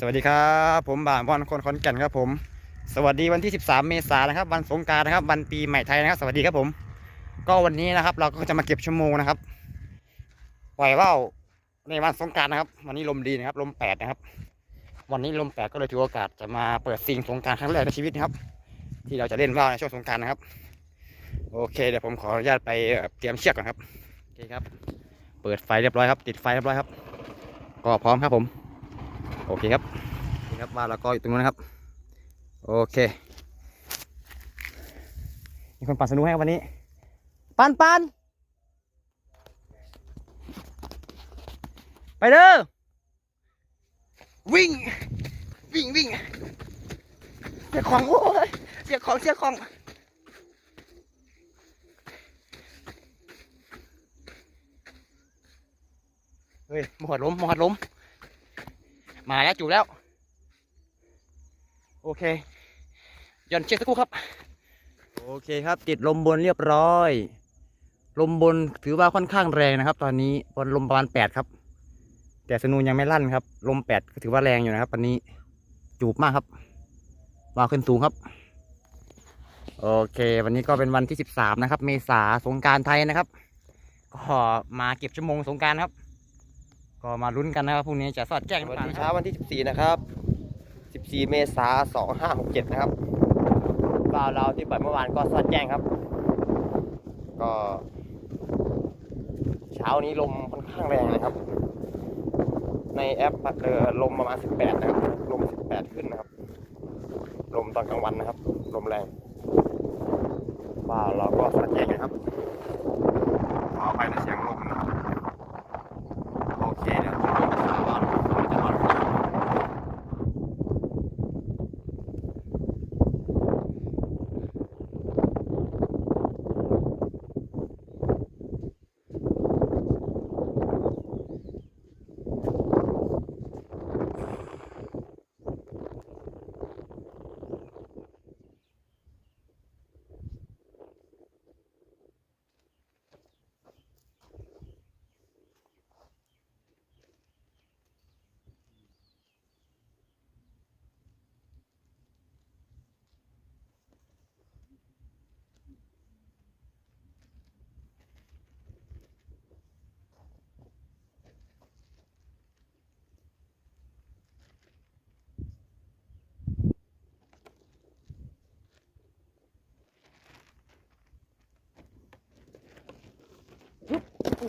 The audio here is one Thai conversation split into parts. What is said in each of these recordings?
สวัสดีครับ ผมบ่าวพรคนขอนแก่นครับผม สวัสดีวันที่ 13 เมษายนนะครับ วันสงกรารนะครับ วันปีใหม่ไทยนะครับ สวัสดีครับผม ก็วันนี้นะครับ เราก็จะมาเก็บชั่วโมงนะครับปล่อยว่าวในวันสงกรารนะครับ วันนี้ลมดีนะครับลมแปดนะครับ วันนี้ลมแปดก็เลยถือโอกาสจะมาเปิดซิงสงกรารครั้งแรกในชีวิตนะครับ ที่เราจะเล่นว่าวในช่วงสงกรารนะครับ โอเคเดี๋ยวผมขออนุญาตไปเตรียมเชือกก่อนครับโอเคครับ เปิดไฟเรียบร้อยครับ ติดไฟเรียบร้อยครับ ก็พร้อมครับผม โอเคครับนี่ครับว่าเราก็อยู่ตรงนู้นนะครับ โอเคมีคนปั่นสนุกให้ครับวันนี้ ปันปันไปเด้อวิ่ง วิ่งวิ่งเสียของโอ้ยเสียของเสียของเฮ้ยหมอดล้มหมอดล้ม มาแล้วจูบแล้ว โอเคย่อนเชือกสักครู่ครับ โอเคครับ ติดลมบนเรียบร้อย ลมบนถือว่าค่อนข้างแรงนะครับ ตอนนี้บนลมประมาณแปดครับ แต่สนูยังไม่ลั่นครับ ลมแปดก็ถือว่าแรงอยู่นะครับตอนนี้จูบมากครับวางขึ้นสูงครับ โอเค วันนี้ก็เป็นวันที่สิบสามนะครับ เมษาสงการไทยนะครับ ก็มาเก็บชั่วโมงสงการครับ ก็มาลุ้นกันนะครับพรุ่งนี้จะสอดแจ้งหรือวันเปล่าที่นะคเช้ารับวันที่ 14 นะครับ 14 เมษายน 2567 นะครับบ่าวเราที่ปล่อยเมื่อวานก็สอดแจ้งครับ ก็ เช้านี้ลมค่อนข้างแรงนะครับ ในแอปเออลมประมาณ 18 นะครับ ลม 18 ขึ้นนะครับ ลมตอนกลางวันนะครับ ลมแรงบ่าวเราก็สอดแจ้งนะครับขอไปในเสียงลมนะครับโอเคเดี๋ยวผมลงไปหาบ้านผมจะนอนก่อน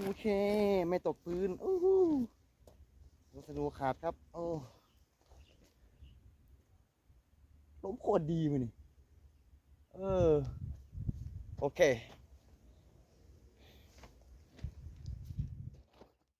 โอเค ไม่ตกพื้นอู้หูวัสดุขาดครับ โอ้ล้มโคตรดีมันนี่เออ โอเค